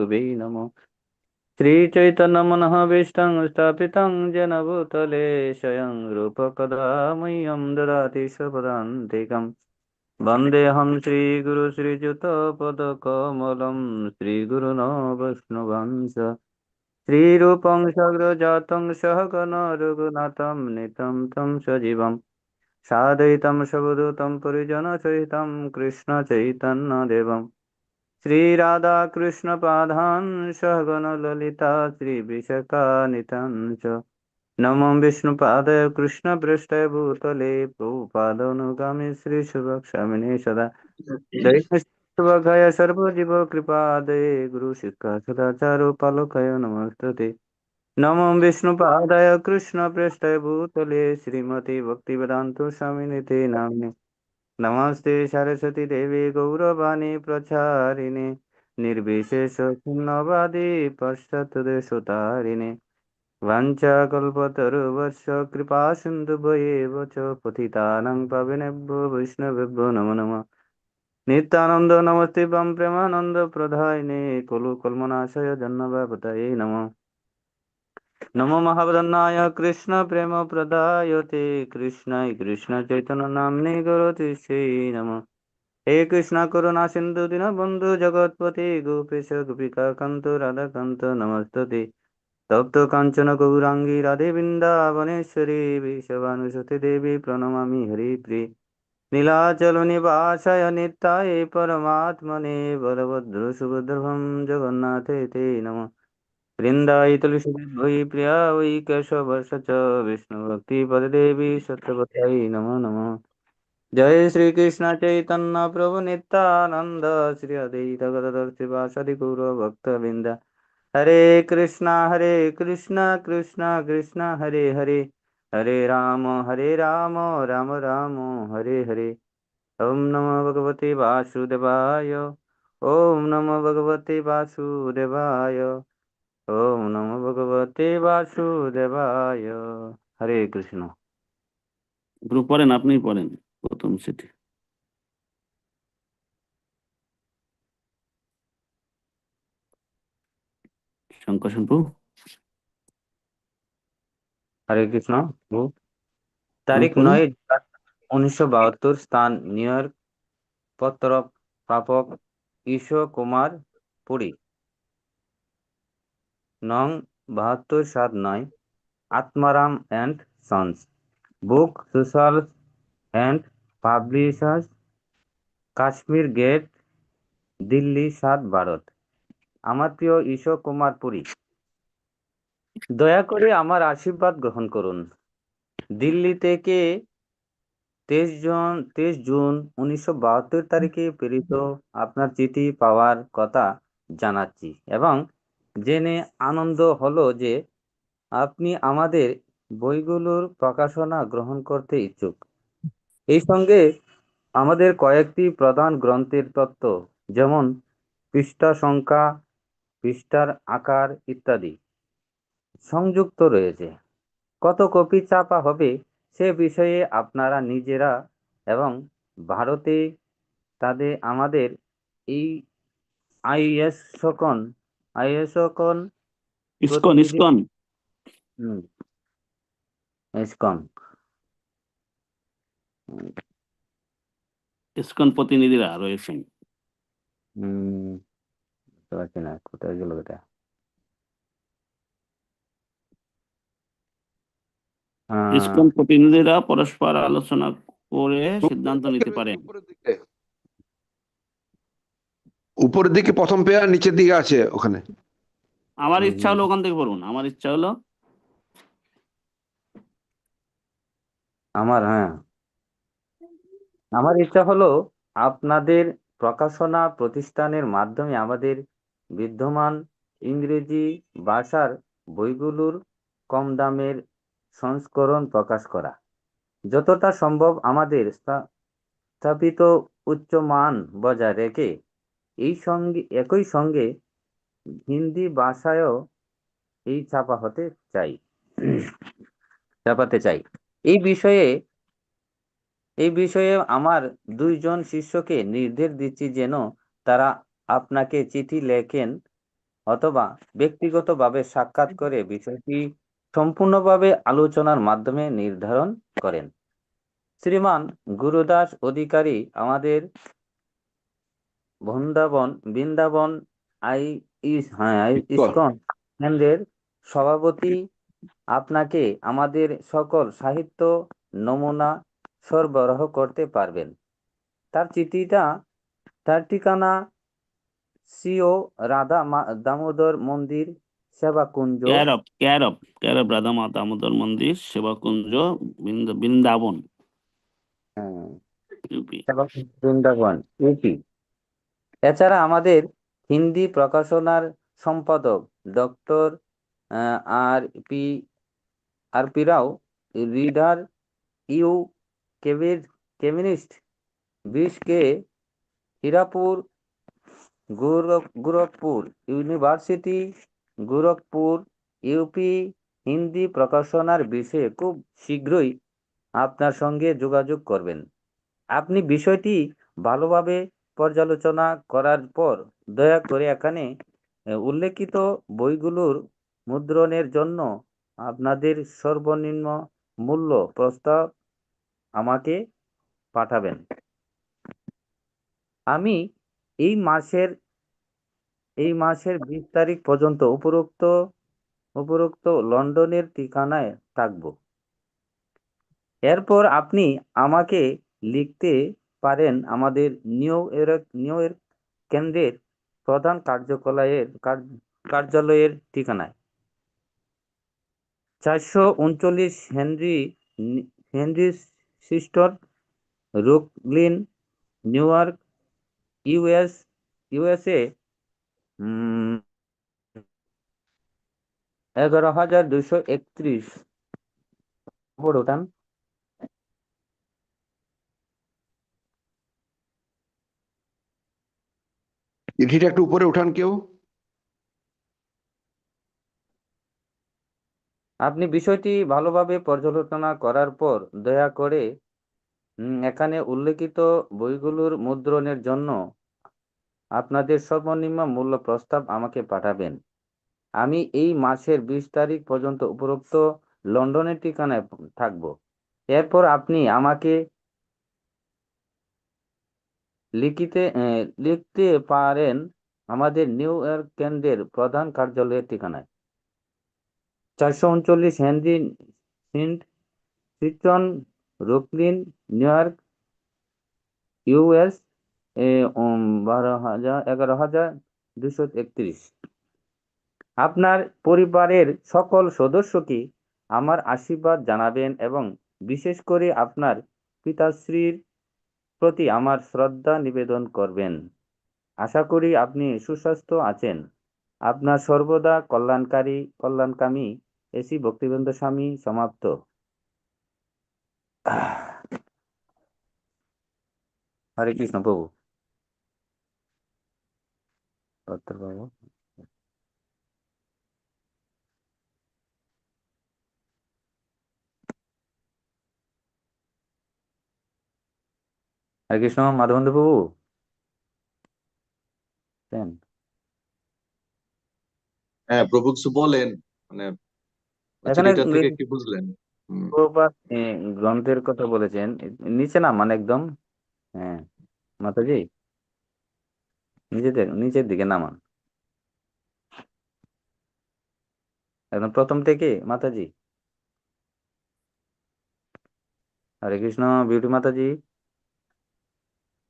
তুবেই নম শ্রী চৈতন্য মনঃ বিষ্টং স্থাপিতং যেন ভূতলে স্বয়ং রূপ কদা মহ্যম দদাতি সপদান্তিকম বন্দেহম শ্রীগুরু শ্রীযুত পদকমলম শ্রীগুরুন বৈষ্ণবাংশ শ্রীরূপং সগ্রজাতং সহগণ রঘুনাথম নিতম তম সজীবম সাদয়িতম সবদূতম পরিজন সহিতম কৃষ্ণ চৈতন্য দেবম श्रीराधाकृष्णपादान् सहगणललिता श्रीविशाखानितान् च। नमो विष्णुपादय कृष्णपृष्ठे भूतले प्रभुपादनुगामि श्रीशुभक्षामिने सदा। दैत्यभय सर्वजीव कृपादये गुरुशिक्षा सदाचारोपालोकय नमस्तते। नमो विष्णुपादाय कृष्णपृष्ठे भूतले श्रीमती भक्तिवेदान्तो स्वामिनिते नाम्ने। नमस्ते सरस्वती देवी गौरवाणी प्रचारिणे निर्विशेष शून्यवादी पश्चात्देशतारिणे वाञ्छाकल्पतरुवश्च कृपा सिन्धुभयेव च पतितानां पावनेभ्यो वैष्णवेभ्यो नमो नमः नित्यानन्द नमस्ते वां प्रेमानन्द प्रदायिने कुलु कल्मनाशय जन्मवापतये नमः নমো মহাবদন্নায় কৃষ্ণ প্রেম প্রদায়তে কৃষ্ণ কৃষ্ণ চৈতন্য নামনি গরতি সেই নম হে কৃষ্ণ করুণা সিন্ধু দীন বন্ধু জগৎপতি গোপেশ গোপিকা কান্ত রাধা কান্ত নমস্ততে তপ্ত কাঞ্চন গৌরাঙ্গি রাধে বৃন্দাবনেশ্বরী বিশ্বভানুসতী দেবী প্রণমামি হরি প্রি নীলাচল নিবাসায় নিত্যায় পরমাত্মনে বলভদ্র সুভদ্রভম জগন্নাথে তে নমঃ तुलसीदेवी प्रिया वै केशवर्ष च विष्णुभक्तिपददेवी सत्यवत्यै नमो नमः जय श्रीकृष्ण चैतन्य प्रभु नित्यानन्द श्री अद्वैत गदाधर श्रीवासदि गौरभक्तवृन्द हरे कृष्णा हरे कृष्णा कृष्णा कृष्णा हरे हरे हरे राम हरे राम राम राम हरे हरे ॐ नमो भगवते वासुदेवाय ॐ नमो भगवते वासुदेवाय ওম নমো ভগবতে বাসুদেবায়। হরে কৃষ্ণ। গ্রুপ পড়েন আপনি পড়েন প্রথম সেটি। শঙ্কর শম্পু হরে কৃষ্ণ। তারিখ। নয় উনিশশো বাহাত্তর স্থান নিউ ইয়র্ক। পত্র প্রাপক ঈশ্বর কুমার পুরী। নং বাহাত্তর সাত নয়, Atmaram and sons. Book social and publishers, Kashmir gate, Delhi সাত ভারত। আমার প্রিয় ঈশ্বর কুমার পুরী, দয়া করে আমার আশীর্বাদ গ্রহণ করুন। দিল্লি থেকে তেইশ জন, তেইশ জুন উনিশশো বাহাত্তর তারিখে প্রেরিত আপনার চিঠি পাওয়ার কথা জানাচ্ছি এবং জেনে আনন্দ হলো যে আপনি আমাদের বইগুলোর প্রকাশনা গ্রহণ করতে ইচ্ছুক। এই সঙ্গে আমাদের কয়েকটি প্রধান গ্রন্থের তত্ত্ব, যেমন পৃষ্ঠা সংখ্যা, পৃষ্ঠার আকার ইত্যাদি সংযুক্ত রয়েছে। কত কপি চাপা হবে সে বিষয়ে আপনারা নিজেরা এবং ভারতে তাদের আমাদের এই ISKCON ISKCON ISKCON ISKCON. হুম ইসকন। ইসকন প্রতিনিধিরা রয়েছেন। হুম বুঝতে পারছি না কোথায় গেল এটা? ইসকন প্রতিনিধিরা পরস্পর আলোচনা করে সিদ্ধান্ত নিতে পারেন। উপরের দিকে প্রথম পেয়ার নিচের দিকে আছে ওখানে। আমার ইচ্ছা হলো ওখান থেকে পড়ুন আমার ইচ্ছা হলো আমার হ্যাঁ। আমার ইচ্ছা হলো আপনাদের প্রকাশনা প্রতিষ্ঠানের মাধ্যমে আমাদের বিদ্যমান ইংরেজি ভাষার বইগুলোর কম দামের সংস্করণ প্রকাশ করা। যতটা সম্ভব আমাদের স্থা- স্থাপিত উচ্চ মান বজায় রেখে এই সঙ্গে, একই সঙ্গে হিন্দি ভাষায়ও এই ছাপা হতে চাই। ছাপাতে চাই। এই বিষয়ে এই বিষয়ে আমার দুইজন শিষ্যকে নির্দেশ দিচ্ছি যেন তারা আপনাকে চিঠি লেখেন অথবা ব্যক্তিগতভাবে সাক্ষাৎ করে বিষয়টি সম্পূর্ণভাবে আলোচনার মাধ্যমে নির্ধারণ করেন। শ্রীমান গুরুদাস অধিকারী আমাদের বৃন্দাবন বৃন্দাবন আই ইস হ্যাঁ আই ইস্কন। কেন্দ্রের সভাপতি আপনাকে আমাদের সকল সাহিত্য নমুনা সরবরাহ করতে পারবেন। তার চিঠিটা তার ঠিকানা সিও রাধা মা- দামোদর মন্দির সেবাকুঞ্জ। ক্যারব ক্যারব ক্যারব রাধা মা দামোদর মন্দির সেবাকুঞ্জ বৃন্দ- বৃন্দাবন। হ্যাঁ, বৃন্দাবন ইউপি। এছাড়া আমাদের হিন্দি প্রকাশনার সম্পাদক doctor R P R P Rao reader you কেবির কেমিনিস্ট বিশ কে হীরাপুর গোরখপুর ইউনিভার্সিটি গোরখপুর ইউপি হিন্দি প্রকাশনার বিষয়ে খুব শীঘ্রই আপনার সঙ্গে যোগাযোগ করবেন। আপনি বিষয়টি ভালোভাবে পর্যালোচনা করার পর দয়া করে এখানে উল্লেখিত বইগুলোর মুদ্রণের জন্য আপনাদের সর্বনিম্ন মূল্য প্রস্তাব আমাকে পাঠাবেন। আমি এই মাসের এই মাসের বিশ তারিখ পর্যন্ত উপরোক্ত উপরোক্ত লন্ডনের ঠিকানায় থাকব। এরপর আপনি আমাকে লিখতে পারেন আমাদের নিউ ইয়র্ক নিউ ইয়র্ক কেন্দ্রের প্রধান কার্যকলায়ের কার্যালয়ের ঠিকানায়। চারশো উনচল্লিশ Henry Henry সিস্টর Brooklyn New York, US, USA এগারো হাজার দুশো একত্রিশ। ওঠান চিঠিটা একটু উপরে উঠান কেউ। আপনি বিষয়টি ভালোভাবে পর্যালোচনা করার পর দয়া করে এখানে উল্লেখিত বইগুলোর মুদ্রণের জন্য আপনাদের সর্বনিম্ন মূল্য প্রস্তাব আমাকে পাঠাবেন। আমি এই মাসের বিশ তারিখ পর্যন্ত উপরোক্ত লন্ডনের ঠিকানায় থাকব। এরপর আপনি আমাকে লিখিতে লিখতে পারেন আমাদের নিউ ইয়র্ক কেন্দ্রের প্রধান কার্যালয়ের ঠিকানায়। চারশো উনচল্লিশ হেনরি সিন্ট সিটন রুকলিন নিউ ইয়র্ক, ইউএস বারো হাজার, এগারো হাজার দুশো একত্রিশ। আপনার পরিবারের সকল সদস্যকে আমার আশীর্বাদ জানাবেন এবং বিশেষ করে আপনার পিতাশ্রীর প্রতি আমার শ্রদ্ধা নিবেদন করবেন। আশা করি আপনি সুস্বাস্থ্য আছেন। আপনার সর্বদা কল্যাণকারী, কল্যাণকামী, এসি ভক্তিবৃন্দ স্বামী, সমাপ্ত। হরে কৃষ্ণ প্রভু। হরে কৃষ্ণ মাধবেন্দ্র প্রভু। হ্যাঁ প্রভু কিছু বলেন মানে এখানে চিঠিটা থেকে কি বুঝলেন? গ্রন্থের কথা বলেছেন। নিচে না মানে একদম। হ্যাঁ মাতাজি। নিচে নিচের দিকে নামান। একদম প্রথম থেকে মাতাজি। হরে কৃষ্ণ বিউটি মাতাজি।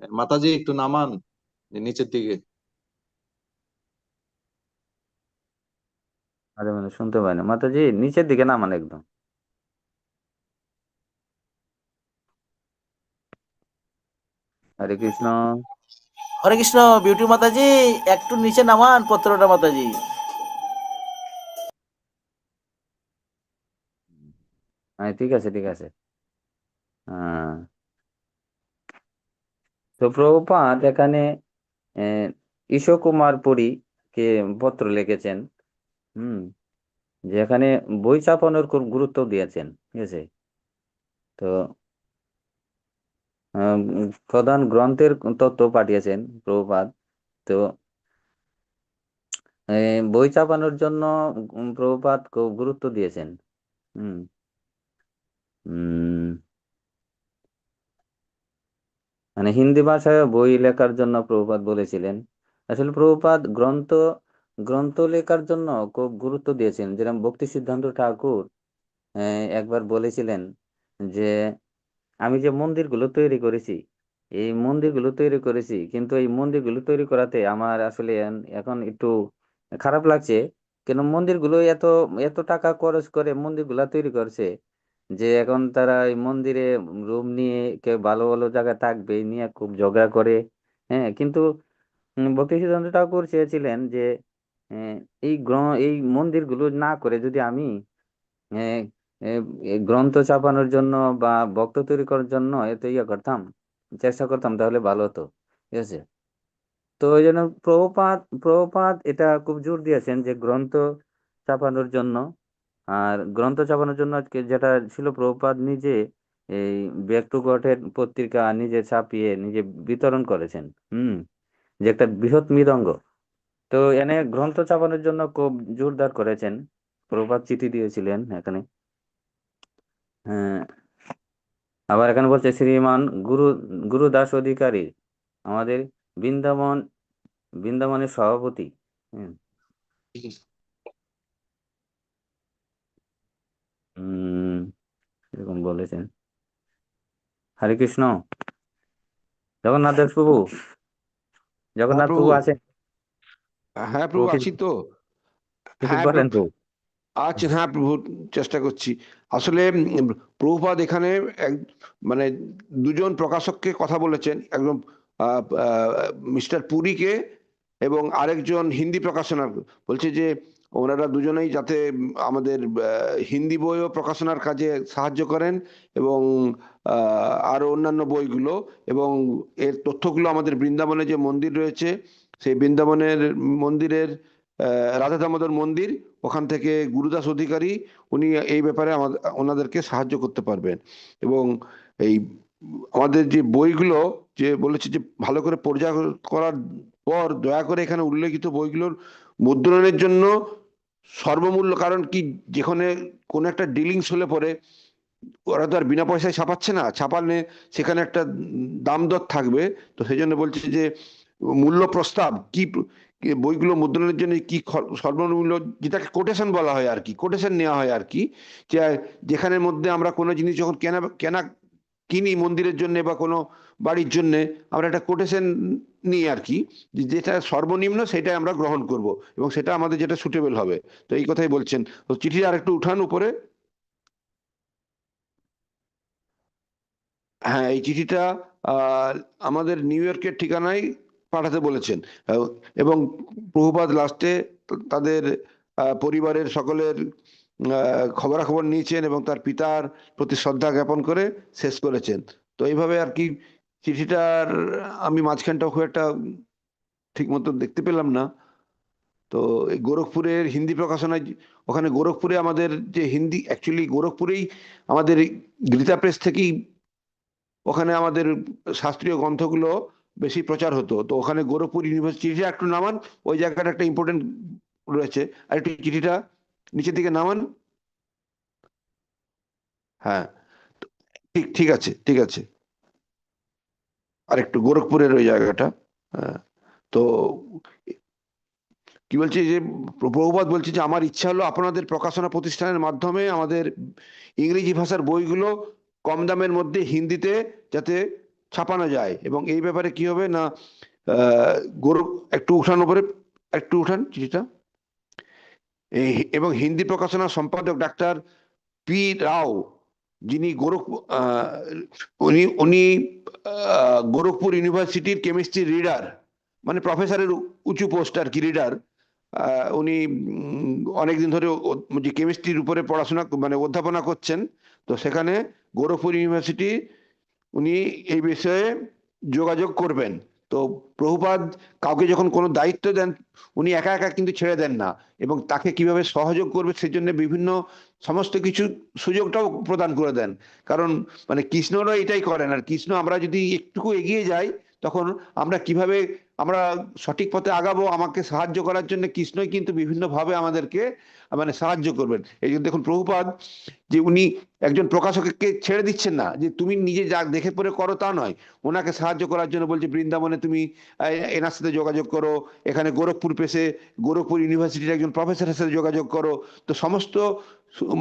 মাতাজি একটু নামান নিচের দিকে। আরে মানে শুনতে পাই না। মাতাজি নিচের দিকে নামান একদম। হরে কৃষ্ণ। হরে কৃষ্ণ বিউটি মাতাজি একটু নিচে নামান পত্রটা মাতাজি। হ্যাঁ ঠিক আছে ঠিক আছে। তো প্রভুপাদ এখানে আহ, ঈশো কুমার পুরী কে পত্র লিখেছেন হুম যে এখানে বই ছাপানোর খুব গুরুত্ব দিয়েছেন ঠিক আছে? তো প্রধান গ্রন্থের তত্ত্ব পাঠিয়েছেন প্রভুপাদ তো বই ছাপানোর জন্য প্রভুপাত খুব গুরুত্ব দিয়েছেন হুম উম, মানে হিন্দি ভাষায় বই লেখার জন্য প্রভুপাত বলেছিলেন। আসলে প্রভুপাত গ্রন্থ গ্রন্থ লেখার জন্য খুব গুরুত্ব দিয়েছেন যেরকম ভক্তি সিদ্ধান্ত ঠাকুর একবার বলেছিলেন যে, আমি যে মন্দিরগুলো তৈরি করেছি, এই মন্দিরগুলো তৈরি করেছি, কিন্তু এই মন্দিরগুলো তৈরি করাতে আমার আসলে এখন একটু খারাপ লাগছে। কেন মন্দিরগুলো এত এত টাকা খরচ করে মন্দিরগুলা তৈরি করছে যে এখন তারা এই মন্দিরে রুম নিয়ে কেউ ভালো ভালো জায়গায় থাকবে নিয়ে খুব ঝগড়া করে হ্যাঁ কিন্তু ভক্তি সিদ্ধান্ত ঠাকুর চেয়েছিলেন যে এই গ্রহ, এই মন্দিরগুলো না করে যদি আমি গ্রন্থ ছাপানোর জন্য বা ভক্ত তৈরি করার জন্য এত ইয়ে করতাম, চেষ্টা করতাম, তাহলে ভালো হতো, ঠিক আছে? তো ওই জন্য প্রভুপাদ প্রভুপাদ এটা খুব জোর দিয়েছেন যে গ্রন্থ ছাপানোর জন্য আর গ্রন্থ ছাপানোর জন্য যেটা ছিল প্রভুপাদ নিজে এই ব্যাক টু পত্রিকা নিজে ছাপিয়ে নিজে বিতরণ করেছেন, হুম, যে একটা বৃহৎ মৃদঙ্গ। তো এনে গ্রন্থ ছাপানোর জন্য খুব জোরদার করেছেন। প্রভুপাদ চিঠি দিয়েছিলেন এখানে। হ্যাঁ আবার এখানে বলছে, শ্রীমান গুরু, গুরুদাস অধিকারী, আমাদের বৃন্দাবন, বৃন্দাবনের সভাপতি। হুম। এরকম বলেছেন? হরে কৃষ্ণ। জগন্নাথ দাস প্রভু। জগন্নাথ প্রভু প্রভু। আছেন? হ্যাঁ প্রভু আছি তো। হ্যাঁ বলেন প্রভু। প্রভু। আচ্ছা হ্যাঁ প্রভু চেষ্টা করছি। আসলে প্রভুপাদ এখানে এক মানে দুজন প্রকাশককে কথা বলেছেন। একজন মিস্টার পুরীকে এবং আরেকজন হিন্দি প্রকাশনার। বলছে যে ওনারা দুজনেই যাতে আমাদের হিন্দি বইও প্রকাশনার কাজে সাহায্য করেন এবং আহ, আরও অন্যান্য বইগুলো এবং এর তথ্যগুলো আমাদের বৃন্দাবনে যে মন্দির রয়েছে সেই বৃন্দাবনের মন্দিরের রাধা দামোদর মন্দির ওখান থেকে গুরুদাস অধিকারী উনি এই ব্যাপারে আমাদের ওনাদেরকে সাহায্য করতে পারবেন এবং এই আমাদের যে বইগুলো যে বলেছে যে ভালো করে পর্যায় করার পর দয়া করে এখানে উল্লেখিত বইগুলোর মুদ্রণের জন্য সর্বমূল্য, কারণ কি যেখানে কোনো একটা ডিলিংস হলে পরে ওরা তো আর বিনা পয়সায় ছাপাচ্ছে না। ছাপালে সেখানে একটা দাম দর থাকবে। তো সেই জন্য বলছে যে মূল্য প্রস্তাব, কি বইগুলো মুদ্রণের জন্য কি সর্বমূল্য যেটাকে কোটেশন বলা হয় আর কি কোটেশন নেওয়া হয় আর কি। যে যেখানে মধ্যে আমরা কোনো জিনিস যখন কেনা কেনা কিনি মন্দিরের জন্য বা কোনো বাড়ির জন্য, আমরা একটা কোটেশন নিই আর কি যেটা সর্বনিম্ন সেটাই আমরা গ্রহণ করব এবং সেটা আমাদের যেটা সুটেবল হবে। তো এই কথাই বলছেন। তো চিঠি আর একটু উঠান উপরে। হ্যাঁ এই চিঠিটা আমাদের নিউ ইয়র্কের ঠিকানায় পাঠাতে বলেছেন। এবং প্রভুপাদ লাস্টে তাদের পরিবারের সকলের খবরাখবর নিয়েছেন এবং তার পিতার প্রতি শ্রদ্ধা জ্ঞাপন করে শেষ করেছেন। তো এইভাবে আর কি চিঠিটার আমি মাঝখানটা খুব একটা ঠিক মতো দেখতে পেলাম না। তো এই গোরখপুরের হিন্দি প্রকাশনায় ওখানে গোরখপুরে আমাদের যে হিন্দি অ্যাকচুয়ালি গোরখপুরেই আমাদের গীতা প্রেস থেকেই ওখানে আমাদের শাস্ত্রীয় গ্রন্থগুলো বেশি প্রচার হতো। তো ওখানে গোরখপুর ইউনিভার্সিটি একটু নামান, ওই জায়গাটা একটা ইম্পর্টেন্ট রয়েছে। আর একটু চিঠিটা নিচের দিকে নামান। হ্যাঁ ঠিক ঠিক আছে ঠিক আছে। আর একটু গোরখপুরের ওই জায়গাটা হ্যাঁ তো কি বলছি যে, প্রভুপাদ বলছে যে, আমার ইচ্ছা হলো আপনাদের প্রকাশনা প্রতিষ্ঠানের মাধ্যমে আমাদের ইংরেজি ভাষার বইগুলো কম দামের মধ্যে হিন্দিতে যাতে ছাপানো যায়। এবং এই ব্যাপারে কি হবে না গৌরব একটু উঠান উপরে একটু উঠান চিঠিটা এবং হিন্দি প্রকাশনা সম্পাদক ডাক্তার পি রাও যিনি গোরখ আহ, উনি উনি গোরখপুর ইউনিভার্সিটির কেমিস্ট্রি রিডার মানে প্রফেসরের উঁচু পোস্ট আর কি রিডার উনি অনেকদিন ধরে যে কেমিস্ট্রির উপরে পড়াশোনা মানে অধ্যাপনা করছেন তো সেখানে গোরখপুর ইউনিভার্সিটি উনি এই বিষয়ে যোগাযোগ করবেন। তো প্রভুপাদ কাউকে যখন কোনো দায়িত্ব দেন, উনি একা একা কিন্তু ছেড়ে দেন না এবং তাকে কীভাবে সহযোগ করবে সেজন্য বিভিন্ন সমস্ত কিছু সুযোগটাও প্রদান করে দেন। কারণ মানে কৃষ্ণরা এটাই করেন আর কৃষ্ণ আমরা যদি একটুকু এগিয়ে যাই তখন আমরা কীভাবে আমরা সঠিক পথে আগাবো, আমাকে সাহায্য করার জন্য কৃষ্ণই কিন্তু বিভিন্নভাবে আমাদেরকে মানে সাহায্য করবেন। এই জন্য দেখুন প্রভুপাদ, যে উনি একজন প্রকাশককে ছেড়ে দিচ্ছেন না, যে তুমি নিজে যা দেখে পড়ে করো তা নয়। ওনাকে সাহায্য করার জন্য বলছে, বৃন্দাবনে তুমি এনার সাথে যোগাযোগ করো, এখানে গোরখপুর পেশে, গোরখপুর ইউনিভার্সিটির একজন প্রফেসরের সাথে যোগাযোগ করো। তো সমস্ত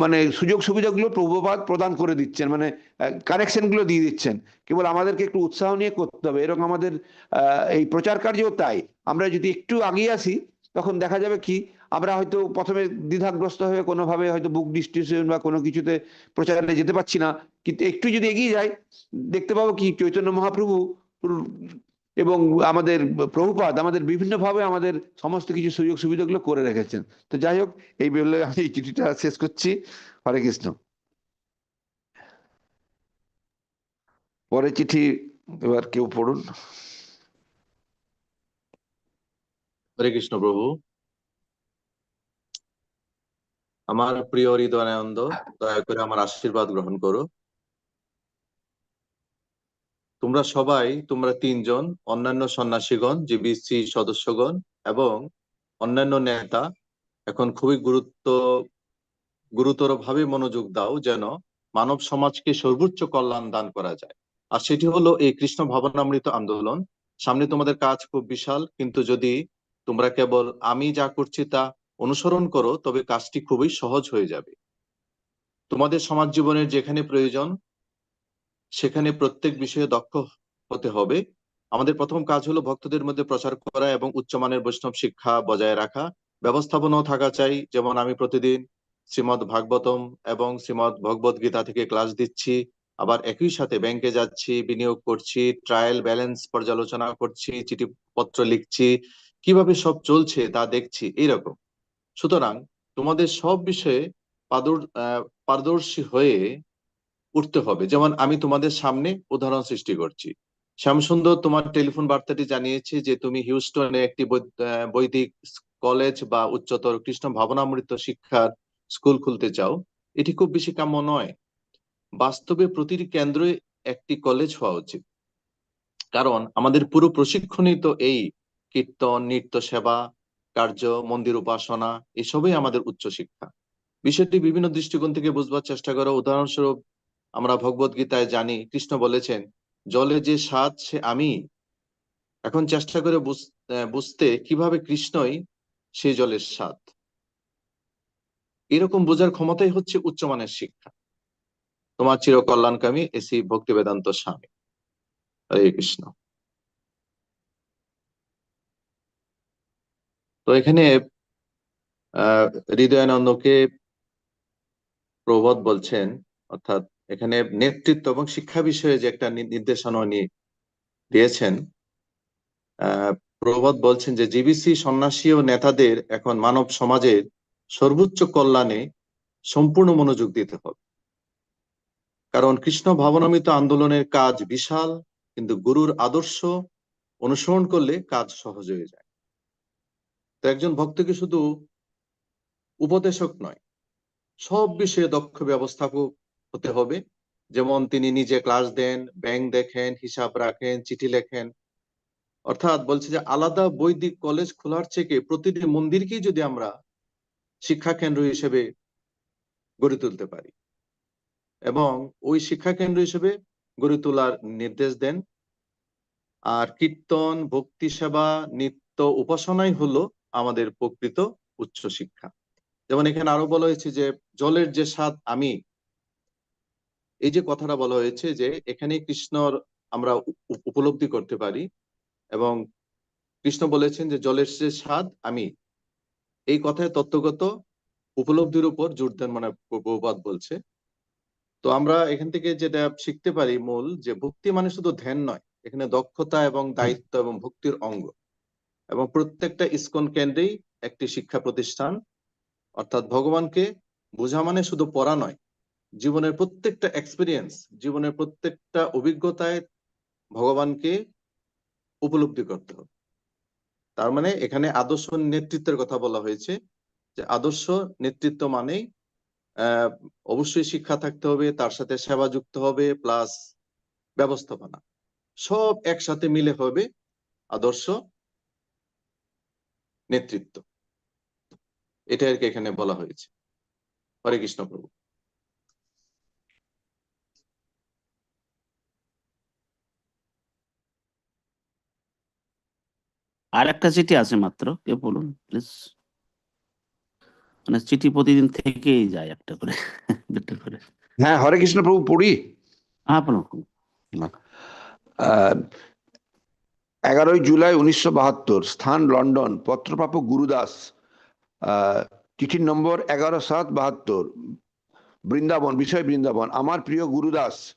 মানে সুযোগ সুবিধাগুলো প্রভুপাদ প্রদান করে দিচ্ছেন মানে কানেকশনগুলো দিয়ে দিচ্ছেন। কেবল আমাদেরকে একটু উৎসাহ নিয়ে করতে হবে। এরকম আমাদের এই প্রচার কার্যও তাই। আমরা যদি একটু আগিয়ে আসি, তখন দেখা যাবে কি, আমরা হয়তো প্রথমে দ্বিধাগ্রস্ত হয়ে কোনোভাবে হয়তো বুক ডিস্ট্রিবিউশন বা কোনো কিছুতে প্রচারে যেতে পারছি না। কিন্তু একটু যদি এগিয়ে যাই, দেখতে পাবো কি, চৈতন্য মহাপ্রভু এবং আমাদের প্রভুপাদ আমাদের বিভিন্নভাবে আমাদের সমস্ত কিছু সুযোগ সুবিধাগুলো করে রেখেছেন। তো যাই হোক, এই বলে আমি এই চিঠিটা শেষ করছি। হরে কৃষ্ণ। পরে চিঠি এবার কেউ পড়ুন। হরে কৃষ্ণ প্রভু। আমার প্রিয় হৃদয়ানন্দ, দয়া করে আমার আশীর্বাদ গ্রহণ করো। তোমরা সবাই, তোমরা তিনজন, অন্যান্য সন্ন্যাসীগণ জিবিসি সদস্যগণ এবং অন্যান্য নেতা, এখন খুবই গুরুত্ব গুরুতর ভাবে মনোযোগ দাও যেন মানব সমাজকে সর্বোচ্চ কল্যাণ দান করা যায়। আর সেটি হলো এই কৃষ্ণ ভাবনামৃত আন্দোলন। সামনে তোমাদের কাজ খুব বিশাল, কিন্তু যদি তোমরা কেবল আমি যা করছি তা অনুসরণ করো, তবে কাজটি খুবই সহজ হয়ে যাবে। তোমাদের সমাজ জীবনের যেখানে প্রয়োজন সেখানে প্রত্যেক বিষয়ে দক্ষ হতে হবে। আমাদের প্রথম কাজ হলো ভক্তদের মধ্যে প্রচার করা এবং উচ্চমানের বৈষ্ণব শিক্ষা বজায় রাখা। ব্যবস্থাপনাও থাকা চাই। যেমন আমি প্রতিদিন শ্রীমদ ভাগবতম এবং শ্রীমদ ভগবত গীতা থেকে ক্লাস দিচ্ছি। আবার একই সাথে ব্যাংকে যাচ্ছি, বিনিয়োগ করছি ট্রায়াল ব্যালেন্স পর্যালোচনা করছি, চিঠিপত্র লিখছি। কীভাবে সব চলছে তা দেখছি, এইরকম। সুতরাং তোমাদের সব বিষয়ে পারদর্শী হয়ে উঠতে হবে। যেমন আমি তোমাদের সামনে উদাহরণ সৃষ্টি করছি। শ্যামসুন্দর তোমার টেলিফোন বার্তাটি জানিয়েছে যে, তুমি হিউস্টনে একটি বৈদিক কলেজ বা উচ্চতর কৃষ্ণ ভাবনামৃত শিক্ষার স্কুল খুলতে চাও। এটি খুব বেশি কাম্য নয়। বাস্তবে প্রতিটি কেন্দ্রে একটি কলেজ হওয়া উচিত। কারণ আমাদের পুরো প্রশিক্ষণই তো এই কীর্তন, নৃত্য সেবা, কার্য, মন্দির উপাসনা, এসবই আমাদের উচ্চ শিক্ষা। বিষয়টি বিভিন্ন দৃষ্টিকোণ থেকে বুঝবার চেষ্টা করো। উদাহরণস্বরূপ আমরা ভগবত গীতায় জানি, কৃষ্ণ বলেছেন, জলে যে স্বাদ, সে আমি। এখন চেষ্টা করে বুঝ- বুঝতে কীভাবে কৃষ্ণই সেই জলের স্বাদ? এরকম বোঝার ক্ষমতাই হচ্ছে উচ্চমানের শিক্ষা। তোমার চির কল্যাণকামী এসি ভক্তি বেদান্ত স্বামী। হরে কৃষ্ণ। তো এখানে, আহ, হৃদয়ানন্দকে প্রবোধ বলছেন, অর্থাৎ এখানে নেতৃত্ব এবং শিক্ষা বিষয়ে যে একটা নির্দেশনা উনি দিয়েছেন, আহ, প্রবোধ বলছেন যে জিবিসি সন্ন্যাসী ও নেতাদের এখন মানব সমাজের সর্বোচ্চ কল্যাণে সম্পূর্ণ মনোযোগ দিতে হবে। কারণ কৃষ্ণ ভাবনামিত আন্দোলনের কাজ বিশাল, কিন্তু গুরুর আদর্শ অনুসরণ করলে কাজ সহজ হয়ে যায়। তো একজন ভক্তকে শুধু উপদেশক নয়, সব বিষয়ে দক্ষ ব্যবস্থাপক হতে হবে। যেমন তিনি নিজে ক্লাস দেন ব্যাংক দেখেন, হিসাব রাখেন, চিঠি লেখেন। অর্থাৎ বলছে যে আলাদা বৈদিক কলেজ খোলার থেকে প্রতিটি মন্দিরকেই যদি আমরা শিক্ষা কেন্দ্র হিসেবে গড়ে তুলতে পারি এবং ওই শিক্ষা কেন্দ্র হিসেবে গড়ে তোলার নির্দেশ দেন। আর কীর্তন, ভক্তি সেবা, নিত্য উপাসনাই হলো আমাদের প্রকৃত উচ্চ শিক্ষা। যেমন এখানে আরও বলা হয়েছে যে জলের যে স্বাদ আমি এই যে কথাটা বলা হয়েছে যে এখানে কৃষ্ণর আমরা উপ- উপলব্ধি করতে পারি এবং কৃষ্ণ বলেছেন যে জলের যে স্বাদ আমি। এই কথায় তত্ত্বগত উপলব্ধির উপর জোর দেন মানে প্রভুপাদ বলছে। তো আমরা এখান থেকে যেটা শিখতে পারি মূল যে ভক্তি মানে শুধু ধ্যান নয়, এখানে দক্ষতা এবং দায়িত্ব এবং ভক্তির অঙ্গ। এবং প্রত্যেকটা ইসকন কেন্দ্রেই একটি শিক্ষা প্রতিষ্ঠান, অর্থাৎ ভগবানকে বোঝা মানে শুধু পড়া নয় জীবনের প্রত্যেকটা এক্সপিরিয়েন্স জীবনের প্রত্যেকটা অভিজ্ঞতায় ভগবানকে উপলব্ধি করতে হবে। তার মানে এখানে আদর্শ নেতৃত্বের কথা বলা হয়েছে যে আদর্শ নেতৃত্ব মানেই অবশ্যই শিক্ষা থাকতে হবে, তার সাথে সেবা যুক্ত হবে প্লাস ব্যবস্থাপনা। সব একসাথে মিলে হবে আদর্শ নেতৃত্ব। এটা আর কি এখানে বলা হয়েছে। হরে কৃষ্ণ প্রভু। আর একটা চিঠি আছে মাত্র কে বলুন প্লিজ মানে চিঠি প্রতিদিন থেকেই যায় একটা করে দুটো করে। হ্যাঁ হরে কৃষ্ণ প্রভু পড়ি? হ্যাঁ এগারোই জুলাই উনিশশো বাহাত্তর স্থান লন্ডন পত্রপ্রাপক গুরুদাস। আহ, চিঠির নম্বর এগারো সাত বাহাত্তর। বৃন্দাবন বিষয় বৃন্দাবন। আমার প্রিয় গুরুদাস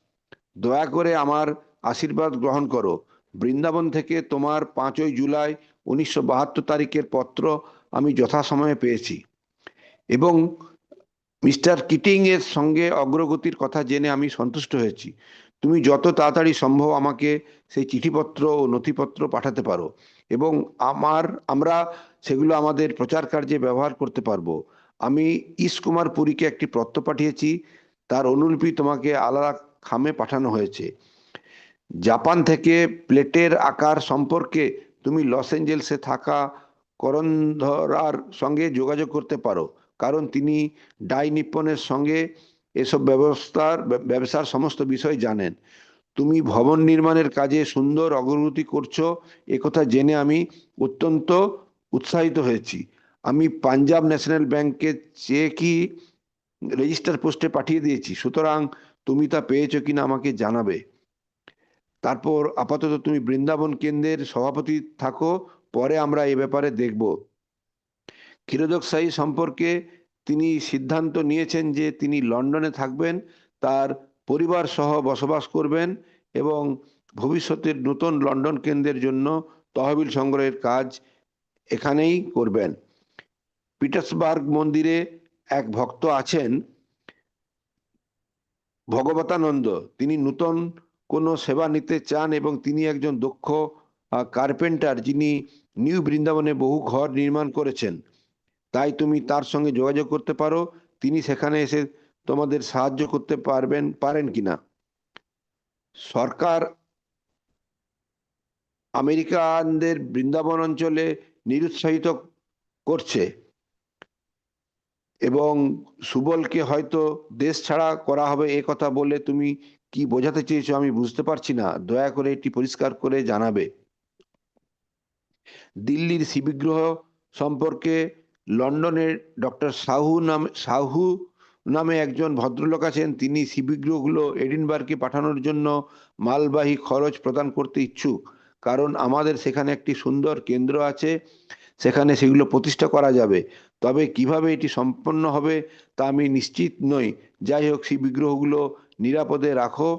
দয়া করে আমার আশীর্বাদ গ্রহণ করো। বৃন্দাবন থেকে তোমার পাঁচই জুলাই উনিশশো বাহাত্তর তারিখের পত্র আমি যথাসময়ে পেয়েছি। এবং মিস্টার কিটিং এর সঙ্গে অগ্রগতির কথা জেনে আমি সন্তুষ্ট হয়েছি। তুমি যত তাড়াতাড়ি সম্ভব আমাকে সেই চিঠিপত্র ও নথিপত্র পাঠাতে পারো এবং আমার, আমরা সেগুলো আমাদের প্রচার কার্যে ব্যবহার করতে পারব। আমি ইস কুমার পুরীকে একটি পত্র পাঠিয়েছি, তার অনুলিপি তোমাকে আলাদা খামে পাঠানো হয়েছে। জাপান থেকে প্লেটের আকার সম্পর্কে তুমি লস অ্যাঞ্জেলসে থাকা করন্ধরার সঙ্গে যোগাযোগ করতে পারো, কারণ তিনি ডাই নিপ্পনের সঙ্গে এসব ব্যবস্থার ব্যবসার সমস্ত বিষয় জানেন। তুমি ভবন নির্মাণের কাজে সুন্দর অগ্রগতি করছ একথা জেনে আমি অত্যন্ত উৎসাহিত হয়েছি। আমি পাঞ্জাব ন্যাশনাল ব্যাংকে চেকই রেজিস্টার পোস্টে পাঠিয়ে দিয়েছি, সুতরাং তুমি তা পেয়েছ কিনা আমাকে জানাবে। তারপর আপাতত তুমি বৃন্দাবন কেন্দ্রের সভাপতি থাকো, পরে আমরা এ ব্যাপারে দেখব। ক্ষীরোদক সাহি সম্পর্কে তিনি সিদ্ধান্ত নিয়েছেন যে তিনি লন্ডনে থাকবেন, তার পরিবার সহ বসবাস করবেন এবং ভবিষ্যতের নতুন লন্ডন কেন্দ্রের জন্য তহবিল সংগ্রহের কাজ এখানেই করবেন। পিটার্সবার্গ মন্দিরে এক ভক্ত আছেন, ভগবতানন্দ। তিনি নূতন কোনো সেবা নিতে চান এবং তিনি একজন দক্ষ কার্পেন্টার যিনি নিউ বৃন্দাবনে বহু ঘর নির্মাণ করেছেন, তাই তুমি তার সঙ্গে যোগাযোগ করতে পারো। তিনি সেখানে এসে তোমাদের সাহায্য করতে পারবেন, পারেন কিনা সরকার আমেরিকানদের বৃন্দাবন অঞ্চলে নিরুৎসাহিত করছে এবং সুবলকে হয়তো দেশ ছাড়া করা হবে এ কথা বলে তুমি কি বোঝাতে চেয়েছো আমি বুঝতে পারছি না। দয়া করে এটি পরিষ্কার করে জানাবে। দিল্লির শিবিগ্রহ সম্পর্কে লন্ডনের ডক্টর সাহু নামে সাহু নামে একজন ভদ্রলোক আছেন। তিনি শিবিগ্রহগুলো এডিনবার্গে পাঠানোর জন্য মালবাহী খরচ প্রদান করতে ইচ্ছুক। কারণ আমাদের সেখানে একটি সুন্দর কেন্দ্র আছে। সেখানে সেগুলো প্রতিষ্ঠা করা যাবে। তবে কীভাবে এটি সম্পন্ন হবে তা আমি নিশ্চিত নই। যাই হোক সেই বিগ্রহগুলো নিরাপদে রাখো,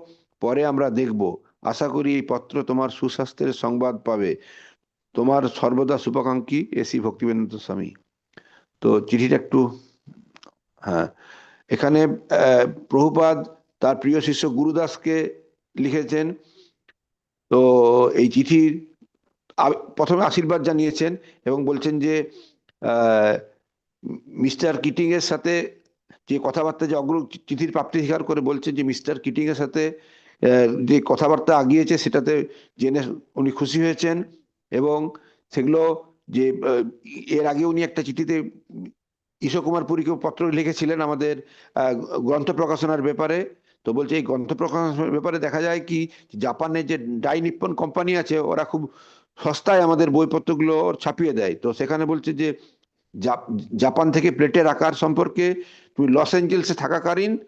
পরে আমরা দেখব। আশা করি এই পত্র তোমার সুস্বাস্থ্যের সংবাদ পাবে। তোমার সর্বদা শুভাকাঙ্ক্ষী এসি ভক্তিবেন্দ্র স্বামী। তো চিঠিটা একটু হ্যাঁ। এখানে প্রভুপাদ তার প্রিয় শিষ্য গুরুদাসকে লিখেছেন। তো এই চিঠির প্রথমে আশীর্বাদ জানিয়েছেন এবং বলছেন যে মিস্টার কিটিং এর সাথে যে কথাবার্তা যে অগ্র চিঠির প্রাপ্তি স্বীকার করে বলছে যে মিস্টার কিটিং এর সাথে যে কথাবার্তা আগিয়েছে সেটাতে জেনে উনি খুশি হয়েছেন এবং সেগুলো যে এর আগে উনি একটা চিঠিতে ঈশো কুমার পুরীকে পত্র লিখেছিলেন আমাদের গ্রন্থ প্রকাশনার ব্যাপারে। তো বলছে, এই গ্রন্থ প্রকাশনার ব্যাপারে দেখা যায় কি জাপানের যে ডাই নিপ্পন কোম্পানি আছে, ওরা খুব সস্তায় আমাদের বইপত্রগুলো ছাপিয়ে দেয়। তো সেখানে বলছে যে জাপান থেকে প্লেটের আকার সম্পর্কে তুমি লস অ্যাঞ্জেলসে থাকাকালীন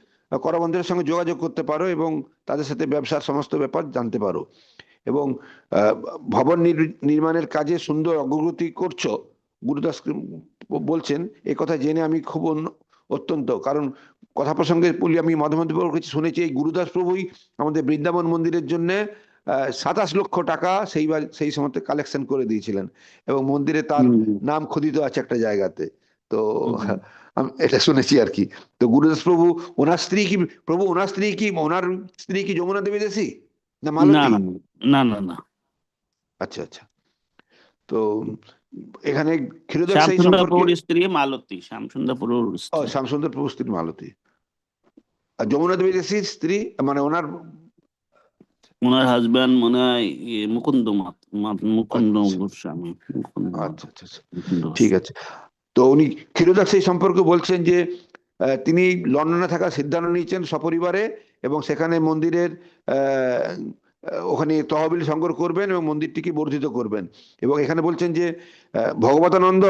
করবন্ধের সঙ্গে যোগাযোগ করতে পারো এবং তাদের সাথে ব্যবসার সমস্ত ব্যাপার জানতে পারো। এবং ভবন নির- নির্মাণের কাজে সুন্দর অগ্রগতি করছ, গুরুদাস বলছেন এই কথা জেনে আমি খুব অত্যন্ত। কারণ কথা প্রসঙ্গে বলি, আমি মাঝে মধ্যে শুনেছি, এই গুরুদাস প্রভুই আমাদের বৃন্দাবন মন্দিরের জন্য সাতাশ লক্ষ টাকা সেইবার সেই সময় কালেকশন করে দিয়েছিলেন। এবং মন্দিরে তার নাম খোদিত আছে একটা জায়গাতে। তো আমি এটা শুনেছি আর কি। তো গুরুদাস প্রভু ওনার স্ত্রী কি প্রভু ওনার স্ত্রী কি ওনার স্ত্রী কি যমুনা দেবী দেশি? না না না না আচ্ছা আচ্ছা। তো এখানে সেই সম্পর্কে প্রভুর স্ত্রী মালতী শ্যামসুন্দর প্রভুর ও শ্যামসুন্দর প্রভু স্ত্রী মালতী। আর যমুনা দেবী দেশির স্ত্রী মানে ওনার ওনার হাজবেন্ড মনে হয় ইয়ে মুকুন্দ মুকুন্দ। গোস্বামী মুকুন্দ আচ্ছা আচ্ছা আচ্ছা। ঠিক আছে তো উনি ক্ষীরোদাস সেই সম্পর্কে বলছেন যে তিনি লন্ডনে থাকার সিদ্ধান্ত নিয়েছেন সপরিবারে এবং সেখানে মন্দিরের আহ, ওখানে তহবিল সংগ্রহ করবেন এবং মন্দিরটিকে বর্ধিত করবেন এবং এখানে বলছেন যে ভগবতানন্দ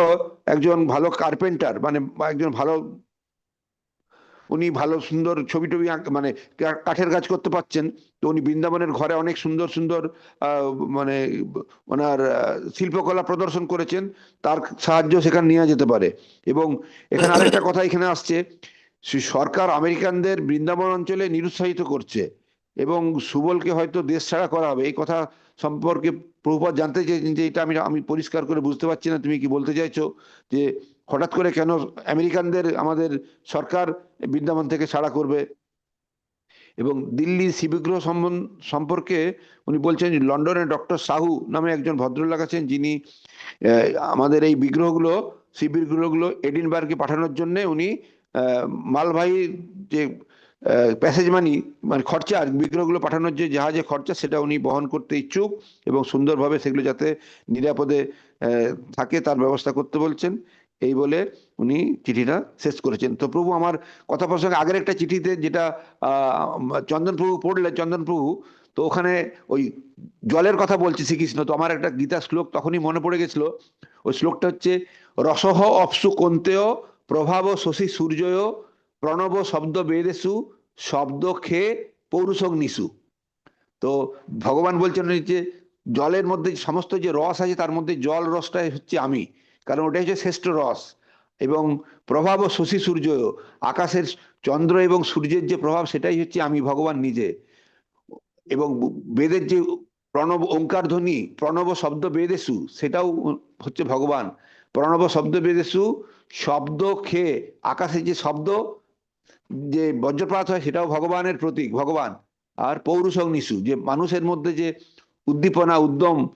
একজন ভালো কার্পেন্টার মানে একজন ভালো উনি ভালো সুন্দর ছবি টবি মানে কাঠের কাজ করতে পারছেন। তো উনি বৃন্দাবনের ঘরে অনেক সুন্দর সুন্দর মানে ওনার শিল্পকলা প্রদর্শন করেছেন। তার সাহায্য সেখানে নেওয়া যেতে পারে। এবং এখানে আরেকটা কথা এখানে আসছে। সরকার আমেরিকানদের বৃন্দাবন অঞ্চলে নিরুৎসাহিত করছে। এবং সুবলকে হয়তো দেশ ছাড়া করা হবে। এই কথা সম্পর্কে প্রভুপাত জানতে চেয়েছেন যে এটা আমি আমি পরিষ্কার করে বুঝতে পারছি না। তুমি কি বলতে চাইছো যে হঠাৎ করে কেন আমেরিকানদের, আমাদের সরকার বৃন্দাবন থেকে ছাড়া করবে? এবং দিল্লি শিবিগ্রহ সম্পর্কে উনি বলছেন লন্ডনে ডক্টর সাহু নামে একজন ভদ্রলোক আছেন যিনি আমাদের এই বিগ্রহগুলো শিব বিগ্রহগুলো এডিনবার্গে পাঠানোর জন্য উনি মালবাহী যে প্যাসেজ মানি মানে খরচা, বিগ্রহগুলো পাঠানোর যে জাহাজে খরচা, সেটা উনি বহন করতে ইচ্ছুক এবং সুন্দরভাবে সেগুলো যাতে নিরাপদে থাকে তার ব্যবস্থা করতে বলছেন। এই বলে উনি চিঠিটা শেষ করেছেন। তো প্রভু আমার কথা প্রসঙ্গে আগের একটা চিঠিতে যেটা আহ, চন্দন প্রভু পড়লে চন্দন প্রভু তো ওখানে ওই জলের কথা বলছে শ্রীকৃষ্ণ। তো আমার একটা গীতা শ্লোক তখনই মনে পড়ে গেছিল। ওই শ্লোকটা হচ্ছে রসহ অপসু কন্তেয় প্রভাব শশী সূর্যয় প্রণব শব্দ বেদেশু শব্দ খেয়ে পৌরুষক নিশু তো ভগবান বলছেন যে জলের মধ্যে সমস্ত যে রস আছে তার মধ্যে জল রসটাই হচ্ছে আমি। কারণ ওটাই হচ্ছে শ্রেষ্ঠ রস। এবং প্রভাব ও শশী সূর্য, আকাশের চন্দ্র এবং সূর্যের যে প্রভাব, সেটাই হচ্ছে আমি ভগবান নিজে। এবং বেদের যে প্রণব ওঙ্কার ধ্বনি, প্রণব শব্দ বেদেশু, সেটাও হচ্ছে ভগবান। প্রণব শব্দ বেদেশু, শব্দ খেয়ে আকাশে যে শব্দ, যে বজ্রপাত হয়, সেটাও ভগবানের প্রতীক, ভগবান। আর পৌরুষং নিশু যে মানুষের মধ্যে যে উদ্দীপনা, উদ্যম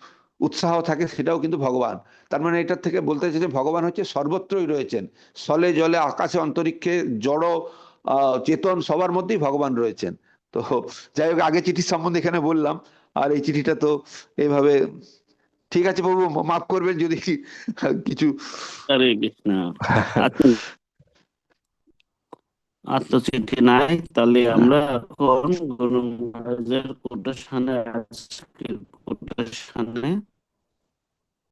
উৎসাহ থাকে সেটাও কিন্তু ভগবান। তার মানে এটার থেকে বলতে চাইছে ভগবান হচ্ছে সর্বত্রই রয়েছেন। স্থলে, জলে, আকাশে, অন্তরিক্ষে, জড় চেতন সবার মধ্যেই ভগবান রয়েছেন। তো যাই হোক, আগে চিঠির সম্বন্ধে এখানে বললাম, আর এই চিঠিটা তো এইভাবে ঠিক আছে বাবু মাফ করবেন যদি কিছু কৃষ্ণ আচ্ছা চিঠি নাই, তাহলে আমরা এখন গুরু মহারাজের কোটেশনে আজকের কোটেশনে